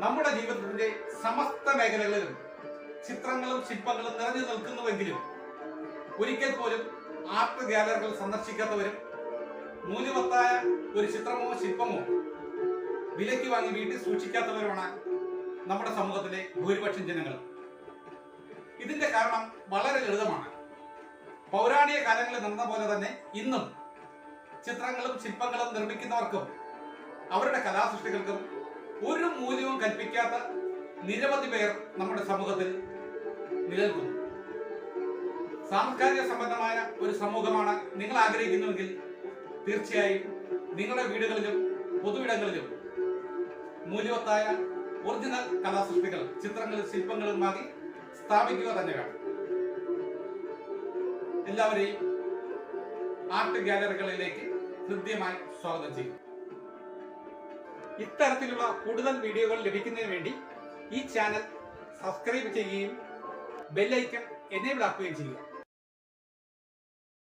നമ്മുടെ ജീവിതത്തിന്റെ സമസ്ത മേഖലകളിലും ചിത്രങ്ങളും ശില്പങ്ങളും നിറഞ്ഞു നിൽക്കുന്നുവെങ്കിലും ഒരിക്കൽ പോലും ആർട്ട് ഗാലറികൾ സന്ദർശിക്കാത്തവരും മൂല്യവത്തായ ഒരു ചിത്രമോ ശില്പമോ വിലയ്ക്ക് വാങ്ങി വീട്ടിൽ സൂക്ഷിക്കാത്തവരുമാണ് നമ്മുടെ സമൂഹത്തിലെ ഭൂരിപക്ഷം ജനങ്ങൾ. ഇതിന്റെ കാരണം വളരെ ലളിതമാണ്. പൗരാണിക കാലങ്ങളിൽ നടന്ന പോലെ തന്നെ ഇന്നും ചിത്രങ്ങളും ശില്പങ്ങളും നിർമ്മിക്കുന്നവർക്കും അവരുടെ കലാസൃഷ്ടികൾക്കും കൽപ്പിക്കാത്ത നിരവധി പേർ നമ്മുടെ സമൂഹത്തിൽ നിലനിൽക്കുന്നു. സാംസ്കാരിക സംബന്ധമായ ഒരു സമൂഹമാണ് നിങ്ങൾ ആഗ്രഹിക്കുന്നുവെങ്കിൽ തീർച്ചയായും നിങ്ങളുടെ വീടുകളിലും പൊതുവിടങ്ങളിലും മൂല്യവത്തായ ഒറിജിനൽ കലാസൃഷ്ടികൾ ചിത്രങ്ങളും ശില്പങ്ങളുമായി സ്ഥാപിക്കുക തന്നെ വേണം. എല്ലാവരെയും ആർട്ട് ഗാലറികളിലേക്ക് ഹൃദ്യമായി സ്വാഗതം ചെയ്യും ഇത്തരത്തിലുള്ള കൂടുതൽ വീഡിയോകൾ ലഭിക്കുന്നതിന് വേണ്ടി ഈ ചാനൽ സബ്സ്ക്രൈബ് ചെയ്യുകയും ബെല്ലൈക്കൺ എനേബിൾ ആക്കുകയും ചെയ്യുക.